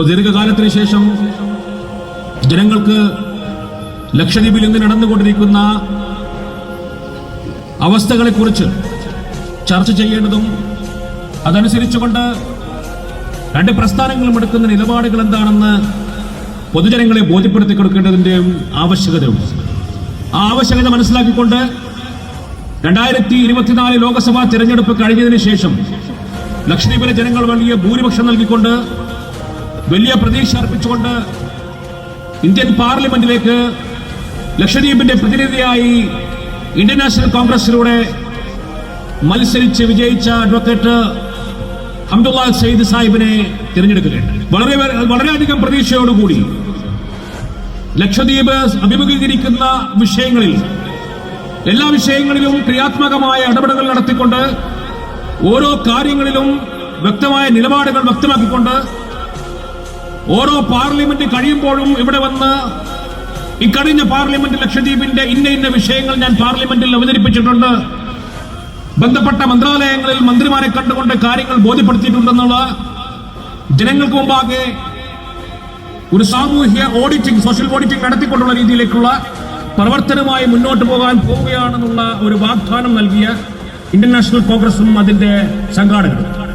ദീർഘകാലത്തിന് ശേഷം ജനങ്ങൾക്ക് ലക്ഷദ്വീപിൽ ഇന്ന് നടന്നുകൊണ്ടിരിക്കുന്ന അവസ്ഥകളെക്കുറിച്ച് ചർച്ച ചെയ്യേണ്ടതും അതനുസരിച്ചുകൊണ്ട് രണ്ട് പ്രസ്ഥാനങ്ങളും എടുക്കുന്ന നിലപാടുകൾ എന്താണെന്ന് പൊതുജനങ്ങളെ ബോധ്യപ്പെടുത്തി കൊടുക്കേണ്ടതിന്റെയും ആവശ്യകതയുണ്ട് ആ ആവശ്യകത മനസ്സിലാക്കിക്കൊണ്ട് രണ്ടായിരത്തി ഇരുപത്തിനാല് ലോക്സഭാ തിരഞ്ഞെടുപ്പ് കഴിഞ്ഞതിന് ശേഷം ലക്ഷദ്വീപിലെ ജനങ്ങൾ വലിയ ഭൂരിപക്ഷം നൽകിക്കൊണ്ട് വലിയ പ്രതീക്ഷ അർപ്പിച്ചുകൊണ്ട് ഇന്ത്യൻ പാർലമെന്റിലേക്ക് ലക്ഷദ്വീപിന്റെ പ്രതിനിധിയായി ഇന്ത്യൻ നാഷണൽ കോൺഗ്രസിലൂടെ മത്സരിച്ച് വിജയിച്ച അഡ്വക്കേറ്റ് ഹംദുള്ള സയ്യിദ് സാഹിബിനെ തിരഞ്ഞെടുക്കുകയുണ്ട് വളരെ വളരെയധികം പ്രതീക്ഷയോടുകൂടി ലക്ഷദ്വീപ് അഭിമുഖീകരിക്കുന്ന വിഷയങ്ങളിൽ എല്ലാ വിഷയങ്ങളിലും ക്രിയാത്മകമായ ഇടപെടലുകൾ നടത്തിക്കൊണ്ട് ഓരോ കാര്യങ്ങളിലും വ്യക്തമായ നിലപാടുകൾ വ്യക്തമാക്കിക്കൊണ്ട് ഓരോ പാർലമെന്റ് കഴിയുമ്പോഴും ഇവിടെ വന്ന് ഇക്കഴിഞ്ഞ പാർലമെന്റ് ലക്ഷദ്വീപിന്റെ ഇന്ന ഇന്ന വിഷയങ്ങൾ ഞാൻ പാർലമെന്റിൽ അവതരിപ്പിച്ചിട്ടുണ്ട്. ബന്ധപ്പെട്ട മന്ത്രാലയങ്ങളിൽ മന്ത്രിമാരെ കണ്ടുകൊണ്ട് കാര്യങ്ങൾ ബോധ്യപ്പെടുത്തിയിട്ടുണ്ടെന്നുള്ള ജനങ്ങൾക്ക് മുമ്പാകെ ഒരു സാമൂഹ്യ ഓഡിറ്റിംഗ് സോഷ്യൽ ഓഡിറ്റിംഗ് നടത്തിക്കൊണ്ടുള്ള രീതിയിലേക്കുള്ള പ്രവർത്തനമായി മുന്നോട്ട് പോകാൻ പോവുകയാണെന്നുള്ള ഒരു വാഗ്ദാനം നൽകിയ ഇന്റർനാഷണൽ നാഷണൽ കോൺഗ്രസും അതിന്റെ സംഘാടകരും.